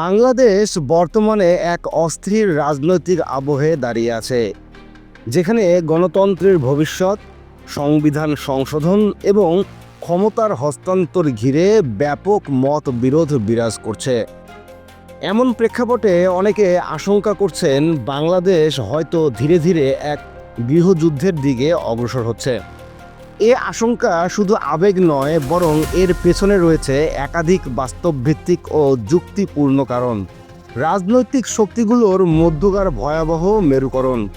বাংলাদেশ বর্তমানে এক অস্থির রাজনৈতিক আবহে দাঁড়িয়ে আছে, যেখানে গণতন্ত্রের ভবিষ্যৎ, সংবিধান সংশোধন এবং ক্ষমতার হস্তান্তর ঘিরে ব্যাপক মত বিরোধ বিরাজ করছে। এমন প্রেক্ষাপটে অনেকে আশঙ্কা করছেন, বাংলাদেশ হয়তো ধীরে ধীরে এক গৃহযুদ্ধের দিকে অগ্রসর হচ্ছে। এ আশঙ্কা শুধু আবেগ নয়, বরং এর পেছনে রয়েছে একাধিক বাস্তবভিত্তিক ও যুক্তিপূর্ণ কারণ। রাজনৈতিক শক্তিগুলোর মধ্যকার ভয়াবহ মেরুকরণ।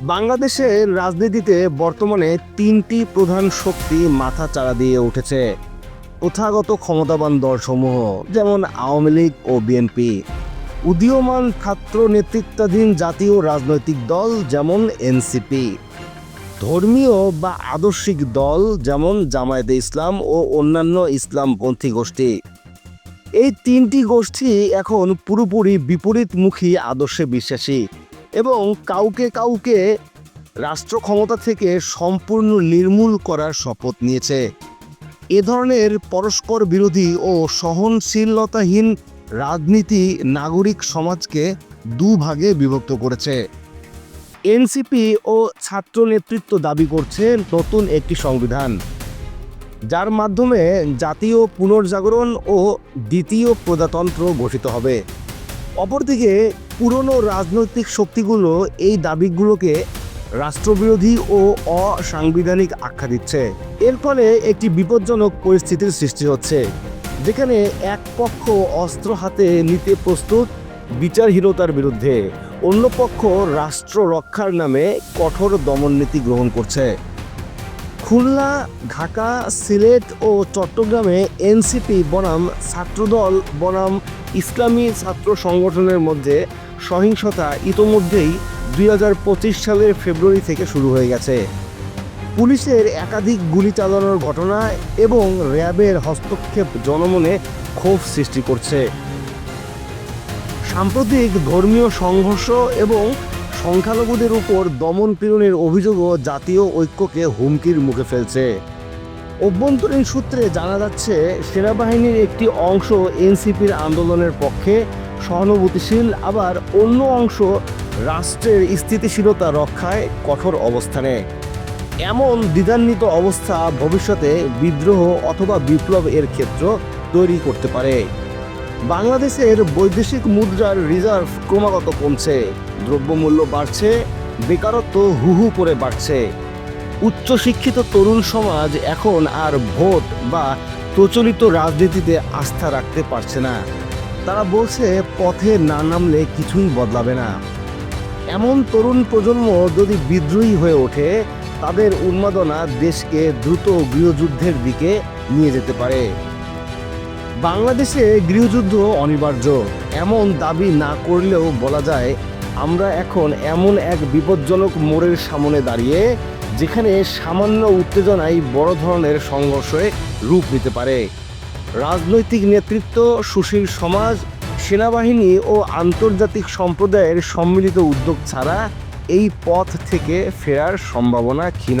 বাংলাদেশের রাজনীতিতে বর্তমানে তিনটি প্রধান শক্তি মাথা চাড়া দিয়ে উঠেছে। প্রথাগত ক্ষমতাবান দলসমূহ, যেমন আওয়ামী লীগ ও বিএনপি। উদীয়মান ছাত্র নেতৃত্বাধীন জাতীয় রাজনৈতিক দল, যেমন এনসিপি। ধর্মীয় বা আদর্শিক দল যেমন জামায়াতে ইসলাম ও অন্যান্য ইসলামপন্থী গোষ্ঠী। এই তিনটি গোষ্ঠী এখন পুরোপুরি বিপরীতমুখী আদর্শে বিশ্বাসী এবং কাউকে কাউকে রাষ্ট্র ক্ষমতা থেকে সম্পূর্ণ নির্মূল করার শপথ নিয়েছে। এ ধরনের পরস্পর বিরোধী ও সহনশীলতাহীন রাজনীতি নাগরিক সমাজকে দুভাগে বিভক্ত করেছে। এনসিপি ও ছাত্র নেতৃত্ব দাবি করছে নতুন একটি সংবিধান। যার মাধ্যমে জাতীয় পুনর্জাগরণ ও দ্বিতীয় প্রজাতন্ত্র গঠিত হবে। অপরদিকে, পুরনো রাজনৈতিক শক্তিগুলো এই দাবিগুলোকে রাষ্ট্রবিরোধী ও অসাংবিধানিক আখ্যা দিচ্ছে। এর ফলে একটি বিপজ্জনক পরিস্থিতির সৃষ্টি হচ্ছে, যেখানে এক পক্ষ অস্ত্র হাতে নিতে প্রস্তুত বিচারহীনতার বিরুদ্ধে। অন্য পক্ষ রাষ্ট্র রক্ষার নামে কঠোর দমননীতি গ্রহণ করছে। খুলনা, ঢাকা, সিলেট ও চট্টগ্রামে এনসিপি বনাম, ছাত্রদল বনাম, ইসলামী ছাত্র সংগঠনের মধ্যে সহিংসতা ইতোমধ্যেই দুই হাজার পঁচিশ সালের ফেব্রুয়ারি থেকে শুরু হয়ে গেছে। পুলিশের একাধিক গুলি চালানোর ঘটনা এবং র্যাবের হস্তক্ষেপ জনমনে ক্ষোভ সৃষ্টি করছে। সাম্প্রতিক ধর্মীয় সংঘর্ষ এবং সংখ্যালঘুদের উপর দমন পীড়নের অভিযোগও জাতীয় ঐক্যকে হুমকির মুখে ফেলছে। অভ্যন্তরীণ সূত্রে জানা যাচ্ছে, সেনাবাহিনীর একটি অংশ এনসিপির আন্দোলনের পক্ষে সহানুভূতিশীল, আবার অন্য অংশ রাষ্ট্রের স্থিতিশীলতা রক্ষায় কঠোর অবস্থানে। এমন দ্বিধান্বিত অবস্থা ভবিষ্যতে বিদ্রোহ অথবা বিপ্লব এর ক্ষেত্র তৈরি করতে পারে। বাংলাদেশের বৈদেশিক মুদ্রার রিজার্ভ ক্রমাগত কমছে। দ্রব্যমূল্য বাড়ছে, বেকারত্ব হু হু করে বাড়ছে। উচ্চশিক্ষিত তরুণ সমাজ এখন আর ভোট বা প্রচলিত রাজনীতিতে আস্থা রাখতে পারছে না। তারা বলছে পথে না নামলে কিছুই বদলাবে না। এমন তরুণ প্রজন্ম যদি বিদ্রোহী হয়ে ওঠে, তাদের উন্মাদনা দেশকে দ্রুত গৃহযুদ্ধের দিকে নিয়ে যেতে পারে। বাংলাদেশে গৃহযুদ্ধ অনিবার্য। এমন দাবি না করলেও বলা যায়, আমরা এখন এমন এক বিপজ্জনক মোড়ের সামনে দাঁড়িয়ে, যেখানে সামান্য উত্তেজনাই বড় ধরনের সংঘর্ষে রূপ নিতে পারে। রাজনৈতিক নেতৃত্ব, সুশীল সমাজ, সেনাবাহিনী ও আন্তর্জাতিক সম্প্রদায়ের সম্মিলিত উদ্যোগ ছাড়া এই পথ থেকে ফেরার সম্ভাবনা ক্ষীণ।